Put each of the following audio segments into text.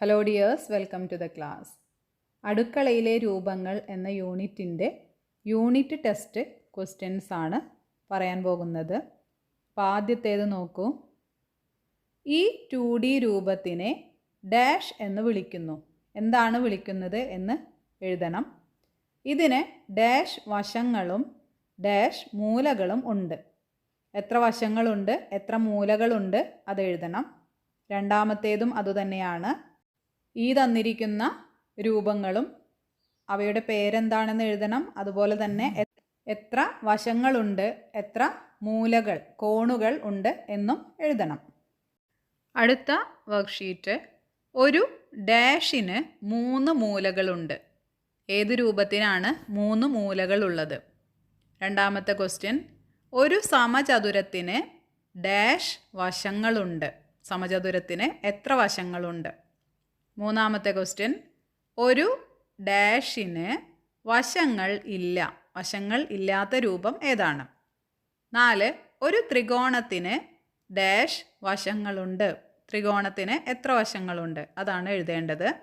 Hello dears welcome to the class അടുക്കളയിലെ രൂപങ്ങൾ എന്ന യൂണിറ്റിന്റെ യൂണിറ്റ് ടെസ്റ്റ് ക്വസ്റ്റ്യൻസ് ആണ് പറയാൻ പോകുന്നത്. അപ്പോൾ ആദ്യത്തേത് നോക്കൂ. ഈ ടു ഡി രൂപത്തിനെ ഡാഷ് എന്ന് വിളിക്കുന്നു. എന്താണ് വിളിക്കുന്നത് എന്ന് എഴുതണം. ഇതിന് ഡാഷ് വശങ്ങളും ഡാഷ് മൂലകളും ഉണ്ട്. എത്ര വശങ്ങളുണ്ട് എത്ര മൂലകളുണ്ട് അത് എഴുതണം. രണ്ടാമത്തേതും അതുതന്നെയാണ്. ഈ തന്നിരിക്കുന്ന രൂപങ്ങളും അവയുടെ പേരെന്താണെന്ന് എഴുതണം. അതുപോലെ തന്നെ എത്ര വശങ്ങളുണ്ട് എത്ര മൂലകൾ കോണുകൾ ഉണ്ട് എന്നും എഴുതണം. അടുത്ത വർക്ക്ഷീറ്റ് ഒരു ഡാഷിന് മൂന്ന് മൂലകളുണ്ട്. ഏത് രൂപത്തിനാണ് മൂന്ന് മൂലകളുള്ളത്? രണ്ടാമത്തെ ക്വസ്റ്റ്യൻ ഒരു സമചതുരത്തിന് ഡാഷ് വശങ്ങളുണ്ട്. സമചതുരത്തിന് എത്ര വശങ്ങളുണ്ട്? മൂന്നാമത്തെ ക്വസ്റ്റ്യൻ ഒരു ഡാഷിന് വശങ്ങൾ ഇല്ല. വശങ്ങൾ ഇല്ലാത്ത രൂപം ഏതാണ്? നാല് ഒരു ത്രികോണത്തിന് ഡാഷ് വശങ്ങളുണ്ട്. ത്രികോണത്തിന് എത്ര വശങ്ങളുണ്ട്? അതാണ് എഴുതേണ്ടത്.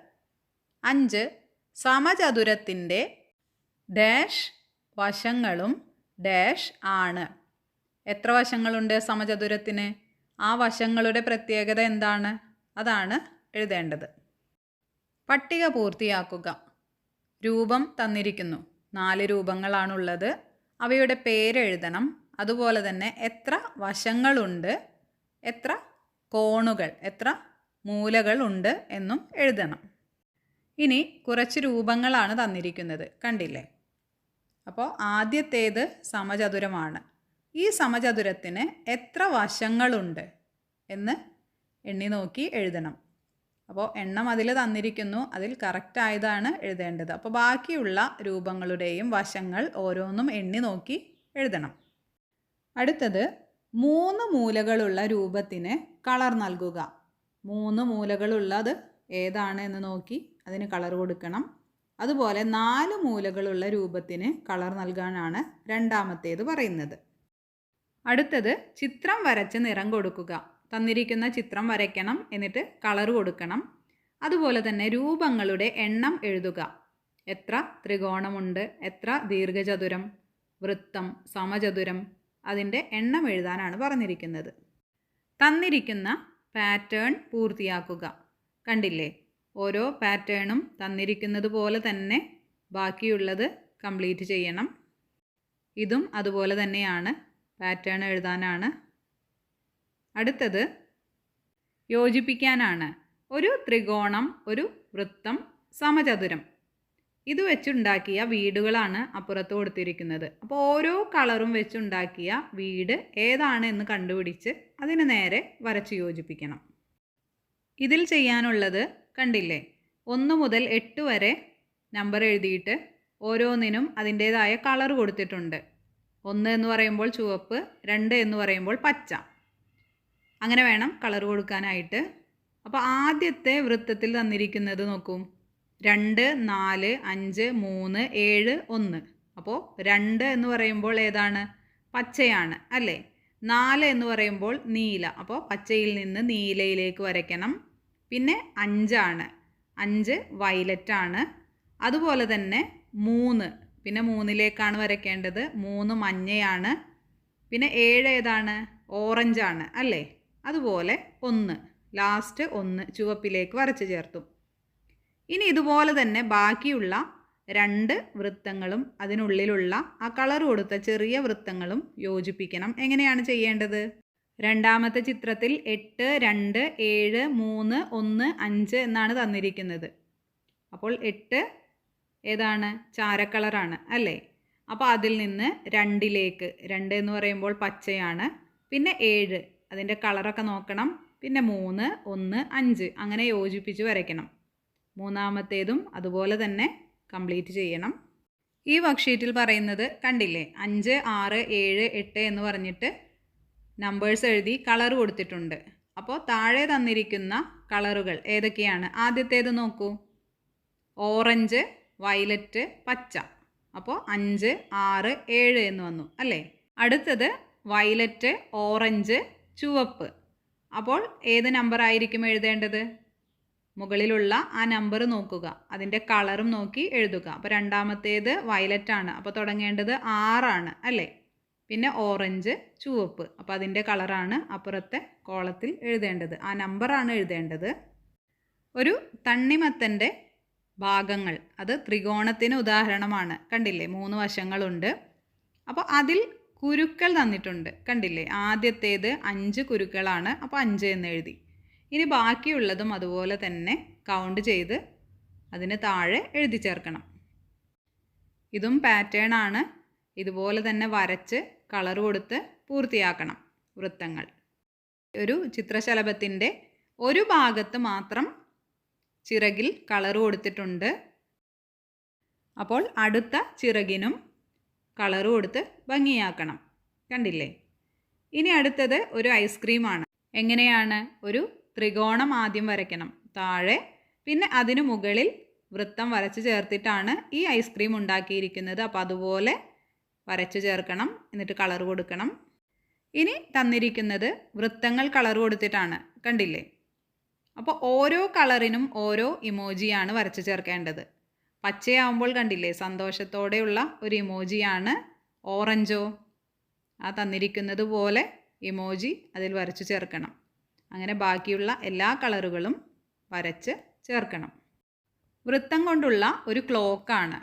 അഞ്ച് സമചതുരത്തിന്റെ ഡാഷ് വശങ്ങളും ഡാഷ് ആണ്. എത്ര വശങ്ങളുണ്ട് സമചതുരത്തിന്? ആ വശങ്ങളുടെ പ്രത്യേകത എന്താണ്? അതാണ് എഴുതേണ്ടത്. പട്ടിക പൂർത്തിയാക്കുക. രൂപം തന്നിരിക്കുന്നു. നാല് രൂപങ്ങളാണുള്ളത്. അവയുടെ പേരെഴുതണം. അതുപോലെ തന്നെ എത്ര വശങ്ങളുണ്ട് എത്ര കോണുകൾ എത്ര മൂലകളുണ്ട് എന്നും എഴുതണം. ഇനി കുറച്ച് രൂപങ്ങളാണ് തന്നിരിക്കുന്നത്. കണ്ടില്ലേ? അപ്പോൾ ആദ്യത്തേത് സമചതുരമാണ്. ഈ സമചതുരത്തിന് എത്ര വശങ്ങളുണ്ട് എന്ന് എണ്ണി നോക്കി എഴുതണം. അപ്പോൾ എണ്ണം അതിൽ തന്നിരിക്കുന്നു. അതിൽ കറക്റ്റ് ആയതാണ് എഴുതേണ്ടത്. അപ്പോൾ ബാക്കിയുള്ള രൂപങ്ങളുടെയും വശങ്ങൾ ഓരോന്നും എണ്ണി നോക്കി എഴുതണം. അടുത്തത് മൂന്ന് മൂലകളുള്ള രൂപത്തിന് കളർ നൽകുക. മൂന്ന് മൂലകളുള്ളത് ഏതാണ് എന്ന് നോക്കി അതിന് കളർ കൊടുക്കണം. അതുപോലെ നാല് മൂലകളുള്ള രൂപത്തിന് കളർ നൽകാനാണ് രണ്ടാമത്തേത് പറയുന്നത്. അടുത്തത് ചിത്രം വരച്ച് നിറം കൊടുക്കുക. തന്നിരിക്കുന്ന ചിത്രം വരയ്ക്കണം എന്നിട്ട് കളർ കൊടുക്കണം. അതുപോലെ തന്നെ രൂപങ്ങളുടെ എണ്ണം എഴുതുക. എത്ര ത്രികോണമുണ്ട് എത്ര ദീർഘചതുരം വൃത്തം സമചതുരം അതിന്റെ എണ്ണം എഴുതാനാണ് പറഞ്ഞിരിക്കുന്നത്. തന്നിരിക്കുന്ന പാറ്റേൺ പൂർത്തിയാക്കുക. കണ്ടില്ലേ? ഓരോ പാറ്റേണും തന്നിരിക്കുന്നത് പോലെ തന്നെ ബാക്കിയുള്ളത് കംപ്ലീറ്റ് ചെയ്യണം. ഇതും അതുപോലെ തന്നെയാണ് പാറ്റേൺ എഴുതാനാണ് അടുത്തത് യോജിപ്പിക്കാനാണ്. ഒരു ത്രികോണം ഒരു വൃത്തം സമചതുരം. ഇത് വെച്ചുണ്ടാക്കിയ വീടുകളാണ് അപ്പുറത്ത് കൊടുത്തിരിക്കുന്നത്. അപ്പോൾ ഓരോ കളറും വെച്ചുണ്ടാക്കിയ വീട് ഏതാണ് എന്ന് കണ്ടുപിടിച്ച് അതിന് നേരെ വരച്ച് യോജിപ്പിക്കണം. ഇതിൽ ചെയ്യാനുള്ളത് കണ്ടില്ലേ? ഒന്ന് മുതൽ എട്ട് വരെ നമ്പർ എഴുതിയിട്ട് ഓരോന്നിനും അതിന്റേതായ കളർ കൊടുത്തിട്ടുണ്ട്. ഒന്ന് എന്ന് പറയുമ്പോൾ ചുവപ്പ് രണ്ട് എന്ന് പറയുമ്പോൾ പച്ച. അങ്ങനെ വേണം കളർ കൊടുക്കാനായിട്ട്. അപ്പോൾ ആദ്യത്തെ വൃത്തത്തിൽ തന്നിരിക്കുന്നത് നോക്കൂ. രണ്ട് നാല് അഞ്ച് മൂന്ന് ഏഴ് ഒന്ന്. അപ്പോൾ രണ്ട് എന്ന് പറയുമ്പോൾ ഏതാണ്? പച്ചയാണ് അല്ലേ? നാല് എന്ന് പറയുമ്പോൾ നീല. അപ്പോൾ പച്ചയിൽ നിന്ന് നീലയിലേക്ക് വരയ്ക്കണം. പിന്നെ അഞ്ചാണ്. അഞ്ച് വയലറ്റാണ്. അതുപോലെ തന്നെ മൂന്ന്. പിന്നെ മൂന്നിലേക്കാണ് വരയ്ക്കേണ്ടത്. മൂന്ന് മഞ്ഞയാണ്. പിന്നെ ഏഴ് ഏതാണ്? ഓറഞ്ചാണ് അല്ലേ? അതുപോലെ ഒന്ന് ലാസ്റ്റ് ഒന്ന് ചുവപ്പിലേക്ക് വരച്ച് ചേർത്തു. ഇനി ഇതുപോലെ തന്നെ ബാക്കിയുള്ള രണ്ട് വൃത്തങ്ങളും അതിനുള്ളിലുള്ള ആ കളർ കൊടുത്ത ചെറിയ വൃത്തങ്ങളും യോജിപ്പിക്കണം. എങ്ങനെയാണ് ചെയ്യേണ്ടത്? രണ്ടാമത്തെ ചിത്രത്തിൽ എട്ട് രണ്ട് ഏഴ് മൂന്ന് ഒന്ന് അഞ്ച് എന്നാണ് തന്നിരിക്കുന്നത്. അപ്പോൾ എട്ട് ഏതാണ്? ചാരക്കളറാണ് അല്ലേ? അപ്പോൾ അതിൽ നിന്ന് രണ്ടിലേക്ക് രണ്ട് എന്ന് പറയുമ്പോൾ പച്ചയാണ്. പിന്നെ ഏഴ് അതിന്റെ കളറൊക്കെ നോക്കണം. പിന്നെ മൂന്ന് ഒന്ന് അഞ്ച്. അങ്ങനെ യോജിപ്പിച്ച് വരയ്ക്കണം. മൂന്നാമത്തേതും അതുപോലെ തന്നെ കംപ്ലീറ്റ് ചെയ്യണം. ഈ വർക്ക്ഷീറ്റിൽ പറയുന്നത് കണ്ടില്ലേ? അഞ്ച് ആറ് ഏഴ് എട്ട് എന്ന് പറഞ്ഞിട്ട് നമ്പേഴ്സ് എഴുതി കളർ കൊടുത്തിട്ടുണ്ട്. അപ്പോൾ താഴെ തന്നിരിക്കുന്ന കളറുകൾ ഏതൊക്കെയാണ്? ആദ്യത്തേത് നോക്കൂ. ഓറഞ്ച് വയലറ്റ് പച്ച. അപ്പോൾ അഞ്ച് ആറ് ഏഴ് എന്ന് വന്നു. അല്ലേ? അടുത്തത് വയലറ്റ് ഓറഞ്ച് ചുവപ്പ്. അപ്പോൾ ഏത് നമ്പർ ആയിരിക്കും എഴുതേണ്ടത്? മുകളിലുള്ള ആ നമ്പർ നോക്കുക. അതിന്റെ കളറും നോക്കി എഴുതുക. അപ്പോൾ രണ്ടാമത്തേത് വയലറ്റ് ആണ്. അപ്പോൾ തുടങ്ങേണ്ടത് ആറാണ് അല്ലേ? പിന്നെ ഓറഞ്ച് ചുവപ്പ്. അപ്പോൾ അതിന്റെ കളറാണ് അപ്പുറത്തെ കോളത്തിൽ എഴുതേണ്ടത്. ആ നമ്പറാണ് എഴുതേണ്ടത്. ഒരു തണ്ണിമത്തന്റെ ഭാഗങ്ങൾ. അത് ത്രികോണത്തിന് ഉദാഹരണമാണ്. കണ്ടില്ലേ? മൂന്ന് വശങ്ങളുണ്ട്. അപ്പോൾ അതിൽ കുരുക്കൾ തന്നിട്ടുണ്ട്. കണ്ടില്ലേ? ആദ്യത്തേത് അഞ്ച് കുരുക്കളാണ്. അപ്പോൾ അഞ്ച് എന്ന് എഴുതി. ഇനി ബാക്കിയുള്ളതും അതുപോലെ തന്നെ കൗണ്ട് ചെയ്ത് അതിന് താഴെ എഴുതി ചേർക്കണം. ഇതും പാറ്റേൺ ആണ്. ഇതുപോലെ തന്നെ വരച്ച് കളർ കൊടുത്ത് പൂർത്തിയാക്കണം വൃത്തങ്ങൾ. ഒരു ചിത്രശലഭത്തിന്റെ ഒരു ഭാഗത്ത് മാത്രം ചിറകിൽ കളർ കൊടുത്തിട്ടുണ്ട്. അപ്പോൾ അടുത്ത ചിറകിനും കളർ കൊടുത്ത് ഭംഗിയാക്കണം. കണ്ടില്ലേ? ഇനി അടുത്തത് ഒരു ഐസ്ക്രീമാണ് എങ്ങനെയാണ്? ഒരു ത്രികോണം ആദ്യം വരയ്ക്കണം. താഴെ പിന്നെ അതിന് മുകളിൽ വൃത്തം വരച്ച് ചേർത്തിട്ടാണ് ഈ ഐസ്ക്രീം ഉണ്ടാക്കിയിരിക്കുന്നത്. അപ്പോൾ അതുപോലെ വരച്ച് ചേർക്കണം എന്നിട്ട് കളർ കൊടുക്കണം. ഇനി തന്നിരിക്കുന്നത് വൃത്തങ്ങൾ കളർ കൊടുത്തിട്ടാണ്. കണ്ടില്ലേ? അപ്പോൾ ഓരോ കളറിനും ഓരോ ഇമോജിയാണ് വരച്ച് ചേർക്കേണ്ടത്. പച്ചയാവുമ്പോൾ കണ്ടില്ലേ സന്തോഷത്തോടെയുള്ള ഒരു ഇമോജിയാണ് ഓറഞ്ചോ? ആ തന്നിരിക്കുന്നത് പോലെ ഇമോജി അതിൽ വരച്ച് ചേർക്കണം. അങ്ങനെ ബാക്കിയുള്ള എല്ലാ കളറുകളും വരച്ച് ചേർക്കണം. വൃത്തം കൊണ്ടുള്ള ഒരു ക്ലോക്കാണ്.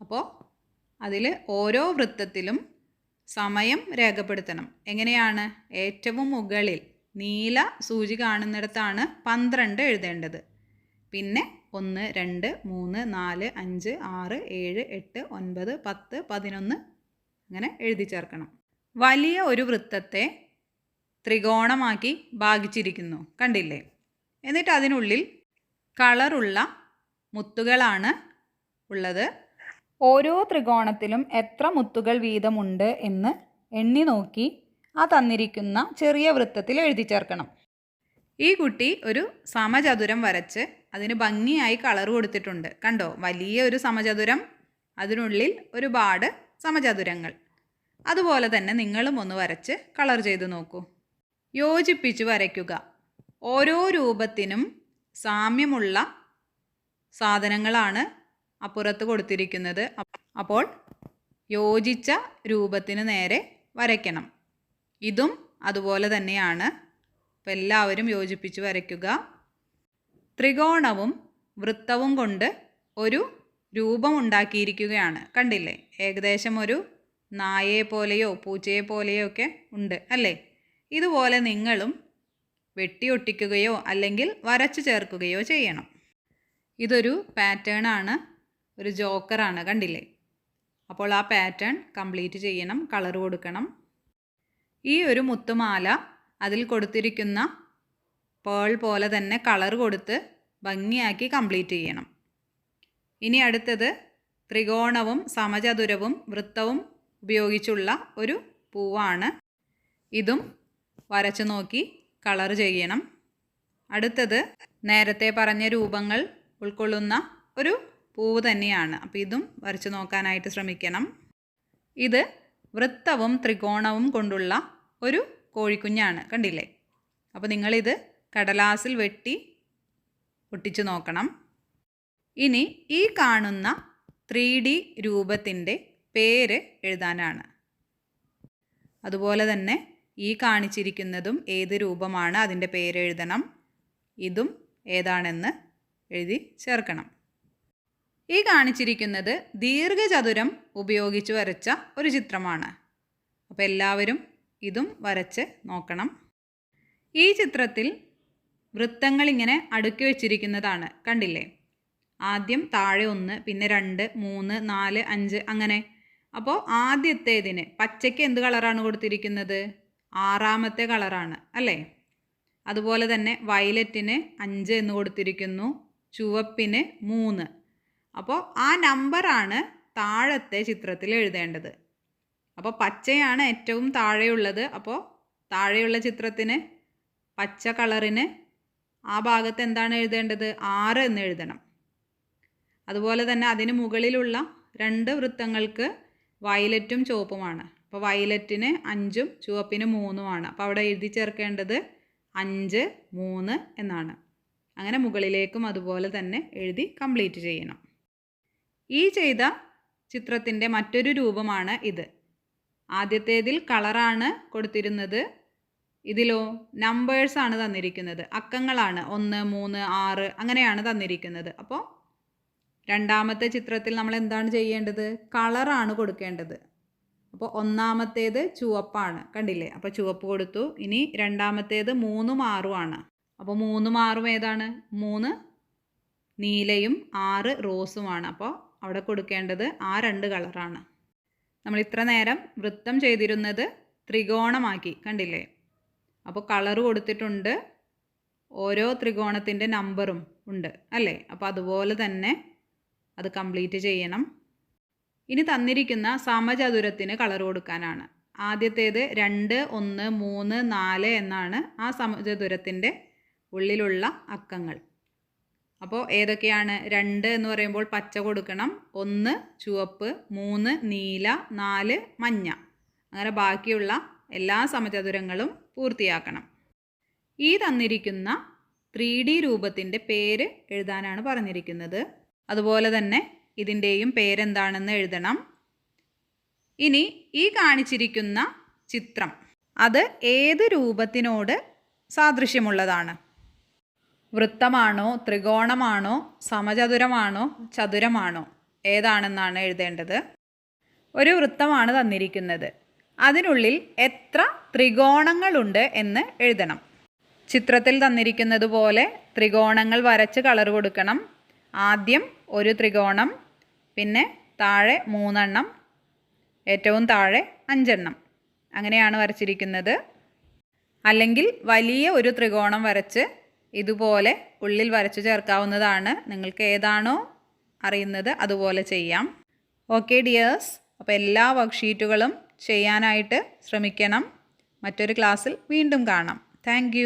അപ്പോൾ അതിൽ ഓരോ വൃത്തത്തിലും സമയം രേഖപ്പെടുത്തണം. എങ്ങനെയാണ്? ഏറ്റവും മുകളിൽ നീല സൂചി കാണുന്നിടത്താണ് പന്ത്രണ്ട് എഴുതേണ്ടത്. പിന്നെ ഒന്ന് രണ്ട് മൂന്ന് നാല് അഞ്ച് ആറ് ഏഴ് എട്ട് ഒൻപത് പത്ത് പതിനൊന്ന് അങ്ങനെ എഴുതി ചേർക്കണം. വലിയ ഒരു വൃത്തത്തെ ത്രികോണമാക്കി ഭാഗിച്ചിരിക്കുന്നു. കണ്ടില്ലേ? എന്നിട്ട് അതിനുള്ളിൽ കളറുള്ള മുത്തുകളാണ് ഉള്ളത്. ഓരോ ത്രികോണത്തിലും എത്ര മുത്തുകൾ വീതമുണ്ട് എന്ന് എണ്ണി നോക്കി ആ തന്നിരിക്കുന്ന ചെറിയ വൃത്തത്തിൽ എഴുതി ചേർക്കണം. ഈ കുട്ടി ഒരു സമചതുരം വരച്ച് അതിന് ഭംഗിയായി കളർ കൊടുത്തിട്ടുണ്ട്. കണ്ടോ? വലിയ ഒരു സമചതുരം അതിനുള്ളിൽ ഒരുപാട് സമചതുരങ്ങൾ. അതുപോലെ തന്നെ നിങ്ങളും ഒന്ന് വരച്ച് കളർ ചെയ്ത് നോക്കൂ. യോജിപ്പിച്ച് വരയ്ക്കുക. ഓരോ രൂപത്തിനും സാമ്യമുള്ള സാധനങ്ങളാണ് അപ്പുറത്ത് കൊടുത്തിരിക്കുന്നത്. അപ്പോൾ യോജിച്ച രൂപത്തിന് നേരെ വരയ്ക്കണം. ഇതും അതുപോലെ തന്നെയാണ്. അപ്പോൾ എല്ലാവരും യോജിപ്പിച്ച് വരയ്ക്കുക. ത്രികോണവും വൃത്തവും കൊണ്ട് ഒരു രൂപം ഉണ്ടാക്കിയിരിക്കുകയാണ് കണ്ടില്ലേ? ഏകദേശം ഒരു നായയെ പോലെയോ പൂച്ചയെ പോലെയോ ഒക്കെ ഉണ്ട് അല്ലേ? ഇതുപോലെ നിങ്ങളും വെട്ടിയൊട്ടിക്കുകയോ അല്ലെങ്കിൽ വരച്ചു ചേർക്കുകയോ ചെയ്യണം. ഇതൊരു പാറ്റേൺ ആണ് ഒരു ജോക്കറാണ് കണ്ടില്ലേ? അപ്പോൾ ആ പാറ്റേൺ കംപ്ലീറ്റ് ചെയ്യണം കളർ കൊടുക്കണം. ഈ ഒരു മുത്തുമാല അതിൽ കൊടുത്തിരിക്കുന്ന പേൾ പോലെ തന്നെ കളർ കൊടുത്ത് ഭംഗിയാക്കി കംപ്ലീറ്റ് ചെയ്യണം. ഇനി അടുത്തത് ത്രികോണവും സമചതുരവും വൃത്തവും ഉപയോഗിച്ചുള്ള ഒരു പൂവാണ്. ഇതും വരച്ചു നോക്കി കളർ ചെയ്യണം. അടുത്തത് നേരത്തെ പറഞ്ഞ രൂപങ്ങൾ ഉൾക്കൊള്ളുന്ന ഒരു പൂവ് തന്നെയാണ്. അപ്പോൾ ഇതും വരച്ചു നോക്കാനായിട്ട് ശ്രമിക്കണം. ഇത് വൃത്തവും ത്രികോണവും കൊണ്ടുള്ള ഒരു കോഴിക്കുഞ്ഞാണ്. കണ്ടില്ലേ? അപ്പോൾ നിങ്ങളിത് കടലാസിൽ വെട്ടി ഒട്ടിച്ചു നോക്കണം. ഇനി ഈ കാണുന്ന ത്രീ ഡി രൂപത്തിന്റെ പേര് എഴുതാനാണ്. അതുപോലെ തന്നെ ഈ കാണിച്ചിരിക്കുന്നതും ഏത് രൂപമാണ് അതിന്റെ പേര് എഴുതണം. ഇതും ഏതാണെന്ന് എഴുതി ചേർക്കണം. ഈ കാണിച്ചിരിക്കുന്നത് ദീർഘചതുരം ഉപയോഗിച്ച് വരച്ച ഒരു ചിത്രമാണ്. അപ്പോൾ എല്ലാവരും ഇതും വരച്ച് നോക്കണം. ഈ ചിത്രത്തിൽ വൃത്തങ്ങൾ ഇങ്ങനെ അടുക്കി വെച്ചിരിക്കുന്നതാണ്. കണ്ടില്ലേ? ആദ്യം താഴെ ഒന്ന് പിന്നെ രണ്ട് മൂന്ന് നാല് അഞ്ച് അങ്ങനെ. അപ്പോൾ ആദ്യത്തേതിന് പച്ചയ്ക്ക് എന്ത് കളറാണ് കൊടുത്തിരിക്കുന്നത്? ആറാമത്തെ കളറാണ് അല്ലേ? അതുപോലെ തന്നെ വയലറ്റിന് അഞ്ച് എന്ന് കൊടുത്തിരിക്കുന്നു ചുവപ്പിന് മൂന്ന്. അപ്പോൾ ആ നമ്പറാണ് താഴത്തെ ചിത്രത്തിൽ എഴുതേണ്ടത്. അപ്പോൾ പച്ചയാണ് ഏറ്റവും താഴെയുള്ളത്. അപ്പോൾ താഴെയുള്ള ചിത്രത്തിന് പച്ച കളറിന് ആ ഭാഗത്ത് എന്താണ് എഴുതേണ്ടത്? ആറ് എന്ന് എഴുതണം. അതുപോലെ തന്നെ അതിന് മുകളിലുള്ള രണ്ട് വൃത്തങ്ങൾക്ക് വയലറ്റും ചുവപ്പുമാണ്. അപ്പോൾ വയലറ്റിന് അഞ്ചും ചുവപ്പിന് മൂന്നുമാണ്. അപ്പോൾ അവിടെ എഴുതി ചേർക്കേണ്ടത് അഞ്ച് മൂന്ന് എന്നാണ്. അങ്ങനെ മുകളിലേക്കും അതുപോലെ തന്നെ എഴുതി കംപ്ലീറ്റ് ചെയ്യണം. ഈ ചെയ്ത ചിത്രത്തിന്റെ മറ്റൊരു രൂപമാണ് ഇത്. ആദ്യത്തേതിൽ കളറാണ് കൊടുത്തിരുന്നത്. ഇതിലോ ആണ് തന്നിരിക്കുന്നത്. അക്കങ്ങളാണ്. ഒന്ന് മൂന്ന് ആറ് അങ്ങനെയാണ് തന്നിരിക്കുന്നത്. അപ്പോൾ രണ്ടാമത്തെ ചിത്രത്തിൽ നമ്മൾ എന്താണ് ചെയ്യേണ്ടത്? കളറാണ് കൊടുക്കേണ്ടത്. അപ്പോൾ ഒന്നാമത്തേത് ചുവപ്പാണ്. കണ്ടില്ലേ? അപ്പോൾ ചുവപ്പ് കൊടുത്തു. ഇനി രണ്ടാമത്തേത് മൂന്നും ആറുമാണ് അപ്പോൾ മൂന്നും ആറും ഏതാണ്? മൂന്ന് നീലയും ആറ് റോസുമാണ് അപ്പോൾ അവിടെ കൊടുക്കേണ്ടത് ആ രണ്ട് കളറാണ് നമ്മൾ ഇത്ര നേരം വൃത്തം ചെയ്തിരുന്നത് ത്രികോണമാക്കി. കണ്ടില്ലേ? അപ്പോൾ കളർ കൊടുത്തിട്ടുണ്ട്. ഓരോ ത്രികോണത്തിന്റെ നമ്പറും ഉണ്ട് അല്ലേ? അപ്പോൾ അതുപോലെ തന്നെ അത് കംപ്ലീറ്റ് ചെയ്യണം. ഇനി തന്നിരിക്കുന്ന സമചതുരത്തിന് കളർ കൊടുക്കാനാണ്. ആദ്യത്തേത് രണ്ട് ഒന്ന് മൂന്ന് നാല് എന്നാണ് ആ സമചതുരത്തിന്റെ ഉള്ളിലുള്ള അക്കങ്ങൾ. അപ്പോൾ ഏതൊക്കെയാണ്? രണ്ട് എന്ന് പറയുമ്പോൾ പച്ച കൊടുക്കണം ഒന്ന് ചുവപ്പ് മൂന്ന് നീല നാല് മഞ്ഞ. അങ്ങനെ ബാക്കിയുള്ള എല്ലാ സമചതുരങ്ങളും പൂർത്തിയാക്കണം. ഈ തന്നിരിക്കുന്ന ത്രീ ഡി രൂപത്തിന്റെ പേര് എഴുതാനാണ് പറഞ്ഞിരിക്കുന്നത്. അതുപോലെ തന്നെ ഇതിന്റെയും പേരെന്താണെന്ന് എഴുതണം. ഇനി ഈ കാണിച്ചിരിക്കുന്ന ചിത്രം അത് ഏത് രൂപത്തിനോട് സാദൃശ്യമുള്ളതാണ്? വൃത്തമാണോ ത്രികോണമാണോ സമചതുരമാണോ ചതുരമാണോ? ഏതാണെന്നാണ് എഴുതേണ്ടത്. ഒരു വൃത്തമാണ് തന്നിരിക്കുന്നത്. അതിനുള്ളിൽ എത്ര ത്രികോണങ്ങളുണ്ട് എന്ന് എഴുതണം. ചിത്രത്തിൽ തന്നിരിക്കുന്നത് പോലെ ത്രികോണങ്ങൾ വരച്ച് കളർ കൊടുക്കണം. ആദ്യം ഒരു ത്രികോണം പിന്നെ താഴെ മൂന്നെണ്ണം ഏറ്റവും താഴെ അഞ്ചെണ്ണം. അങ്ങനെയാണ് വരച്ചിരിക്കുന്നത്. അല്ലെങ്കിൽ വലിയ ഒരു ത്രികോണം വരച്ച് ഇതുപോലെ ഉള്ളിൽ വരച്ച് ചേർക്കാവുന്നതാണ്. നിങ്ങൾക്ക് ഏതാണോ അറിയുന്നത് അതുപോലെ ചെയ്യാം. ഓക്കെ ഡിയേഴ്സ് അപ്പോൾ എല്ലാ വർക്ക്ഷീറ്റുകളും ചെയ്യാനായിട്ട് ശ്രമിക്കണം. മറ്റൊരു ക്ലാസ്സിൽ വീണ്ടും കാണാം. താങ്ക്